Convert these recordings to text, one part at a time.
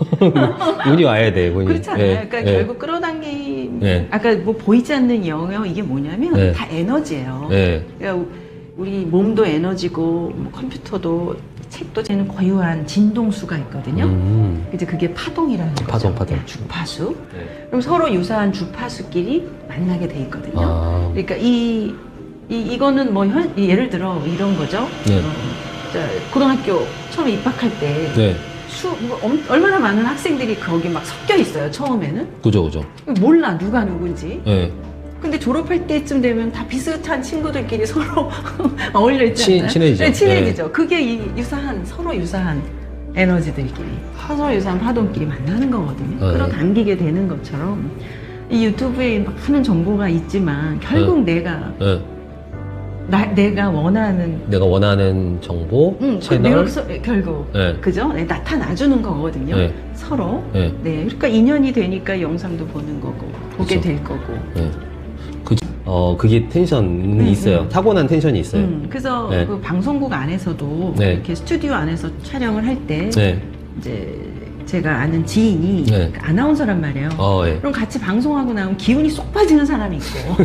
운이 와야 돼, 운이. 그렇지 않아요? 예, 그러니까 예, 결국 끌어당김 네. 아까 뭐 보이지 않는 영역 이게 뭐냐면 네. 다 에너지예요. 예. 그러니까 우리 몸도 에너지고 뭐 컴퓨터도 책도 쟤는 고유한 진동수가 있거든요. 음. 이제 그게 파동이라는 거죠. 파동, 파동. 네, 주파수. 네. 그럼 서로 유사한 주파수끼리 만나게 돼 있거든요. 아, 그러니까 이, 이 이거는 뭐 현, 예를 들어 이런 거죠. 네. 어, 자, 고등학교 처음 입학할 때 네. 수, 뭐 엄- 얼마나 많은 학생들이 거기 막 섞여 있어요. 처음에는 그죠, 그죠. 몰라 누가 누군지. 예. 근데 졸업할 때쯤 되면 다 비슷한 친구들끼리 서로 어울려 있잖아요. 친- 친해지죠. 네, 친해지죠. 그게 이 유사한 서로 유사한 에너지들끼리 서로 유사한 파동끼리 만나는 거거든요. 네. 끌어당기게 되는 것처럼 이 유튜브에 많은 정보가 있지만 결국 내가 예. 나, 내가 원하는 내가 원하는 정보, 응, 그 채널. 내역서 결국 예. 그죠? 네, 나타나 주는 거거든요. 네. 서로. 예. 네, 그러니까 인연이 되니까 영상도 보는 거고 보게 그쵸. 될 거고. 예. 그, 어, 그게 텐션이 음, 있어요. 음. 타고난 텐션이 있어요. 음, 그래서 네. 그 방송국 안에서도 네. 이렇게 스튜디오 안에서 촬영을 할 때 네. 이제 제가 아는 지인이 네. 그 아나운서란 말이에요. 어, 예. 그럼 같이 방송하고 나면 기운이 쏙 빠지는 사람이 있고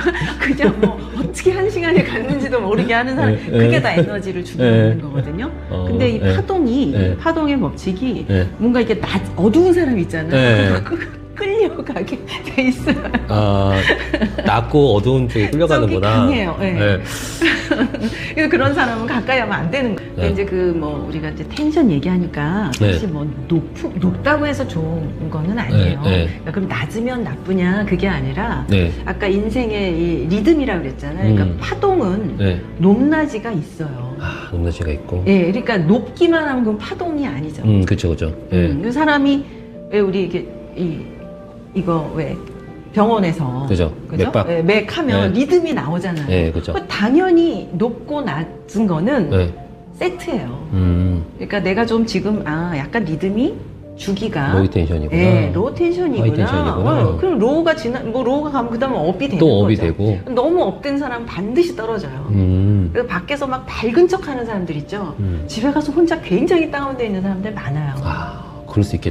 그냥 뭐 어떻게 한 시간이 갔는지도 모르게 하는 사람 네, 그게 네. 다 에너지를 주고 네. 있는 거거든요. 어, 근데 이 네. 파동이 네. 파동의 법칙이 네. 뭔가 이게 낮 어두운 사람 있잖아요. 네. 그 끌려가게 돼 있어요. 아, 낮고 어두운 쪽에 끌려가는구나. 강해요. 예. 네. 그래서 그런 사람은 가까이 하면 안 되는 거예요. 네. 이제 그 뭐 우리가 이제 텐션 얘기하니까 네. 사실 뭐 높, 높다고 해서 좋은 거는 아니에요. 네, 네. 그러니까 그럼 낮으면 나쁘냐 그게 아니라 네. 아까 인생의 이 리듬이라고 그랬잖아요. 그러니까 음. 파동은 네. 높낮이가 있어요. 아, 높낮이가 있고. 예, 그러니까 높기만 하면 그건 파동이 아니죠. 음, 그쵸, 그쵸. 예. 음, 그 사람이 왜 우리 이게 이 이거 왜 병원에서 그죠. 그죠? 맥박. 예, 맥 하면 네. 리듬이 나오잖아요. 예, 그죠. 그 당연히 높고 낮은 거는 네. 세트예요. 음, 그러니까 내가 좀 지금 아 약간 리듬이 주기가 로이 텐션이구나. 예, 로우 텐션이구나. 하이 텐션이구나. 어, 그럼 로우가 지나 뭐 로우가 가면 그다음에 업이 되는 또 업이 거죠. 되고. 너무 업된 사람 은 반드시 떨어져요. 음, 그래서 밖에서 막 밝은 척하는 사람들 있죠. 음. 집에 가서 혼자 굉장히 다운돼 있는 사람들 많아요. 아, 그럴 수 있겠다.